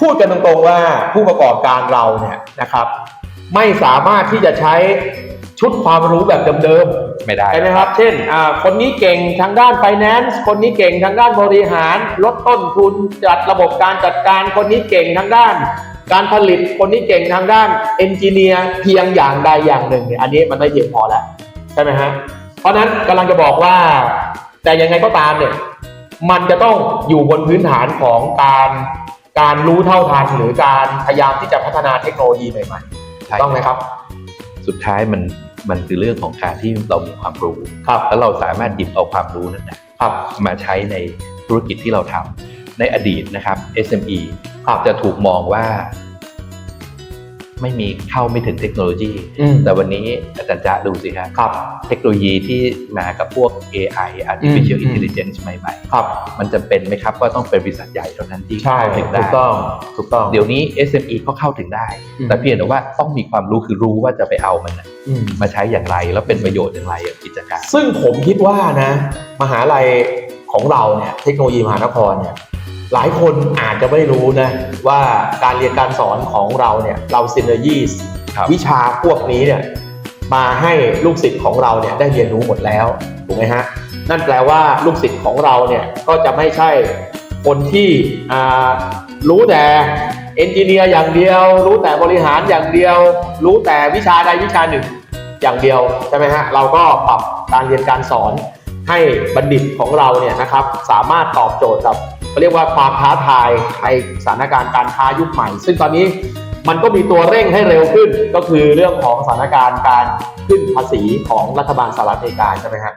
พูดกันตรงๆว่าผู้ประกอบการเราเนี่ยนะครับ ไม่สามารถที่จะใช้ชุดความรู้แบบเดิมไม่ได้ๆใช่ไหมครับ เช่นอ่าคนนี้เก่งทางด้าน finance คนนี้เก่งทางด้านบริหาร ลดต้นทุนจัดระบบการจัดการคนนี้เก่งทางด้าน การผลิตคนนี้เก่งทางด้านเอนจิเนียร์เพียงอย่างใดอย่างหนึ่งเนี่ยอันนี้มันไม่เพียงพอแล้วใช่ไหมฮะเพราะฉะนั้นกำลังจะบอกว่า แต่ยังไงก็ตามเนี่ยมันจะต้องอยู่บนพื้นฐานของการ การรู้เท่าทันหรือการพยายามที่จะพัฒนาเทคโนโลยีใหม่ใช่ๆต้องไหมครับ สุดท้ายมันมันคือเรื่องของการที่เรามีความรู้ ครับแล้วเราสามารถหยิบเอาความรู้นั้นนะครับ มาใช้ในธุรกิจที่เราทำในอดีตนะครับ SME ครับ จะถูกมองว่า ไม่มีเข้าไม่ถึงเทคโนโลยีอืมแต่วันนี้อาจารย์จะดูสิครับครับเทคโนโลยีที่มากับพวก AI artificial อืม intelligence ใหม่ครับๆมันจะเป็นไหมครับว่าต้องเป็นบริษัทใหญ่เท่านั้นที่ใช่เข้าถึงถูได้กต้องถูกต้องเดี๋ยวนี้ SME ก็เข้าถึงได้อืมแต่เพียงแต่ว่าต้องมีความรู้คือรู้ว่าจะไปเอามันน่ะอืมมาใช้อย่างไรแล้วเป็นประโยชน์อย่างไรกับกิจการ ซึ่งผมคิดว่านะ มหาลัยของเราเนี่ยเทคโนโลยีมหานครเนี่ย หลายคนอาจจะไม่รู้นะว่าการเรียนการสอนของเราเนี่ยเราซินเนอร์ยีครับวิชาพวกนี้เนี่ยมาให้ลูกศิษย์ของเราเนี่ยได้เรียนรู้หมดแล้วถูกไหมฮะนั่นแปลว่าลูกศิษย์ของเราเนี่ยก็จะไม่ใช่คนที่อ่ารู้แต่เอนจิเนียร์อย่างเดียว รู้แต่บริหารอย่างเดียว รู้แต่วิชาใดวิชาหนึ่งอย่างเดียวใช่ไหมฮะเราก็ปรับการเรียนการสอนให้บัณฑิตของเราเนี่ยนะครับสามารถตอบโจทย์กับ เขาเรียกว่าความท้าทายในสถานการณ์การค้ายุคใหม่ ซึ่งตอนนี้มันก็มีตัวเร่งให้เร็วขึ้น ก็คือเรื่องของสถานการณ์การขึ้นภาษีของรัฐบาลสหรัฐอเมริกาใช่ไหมครับ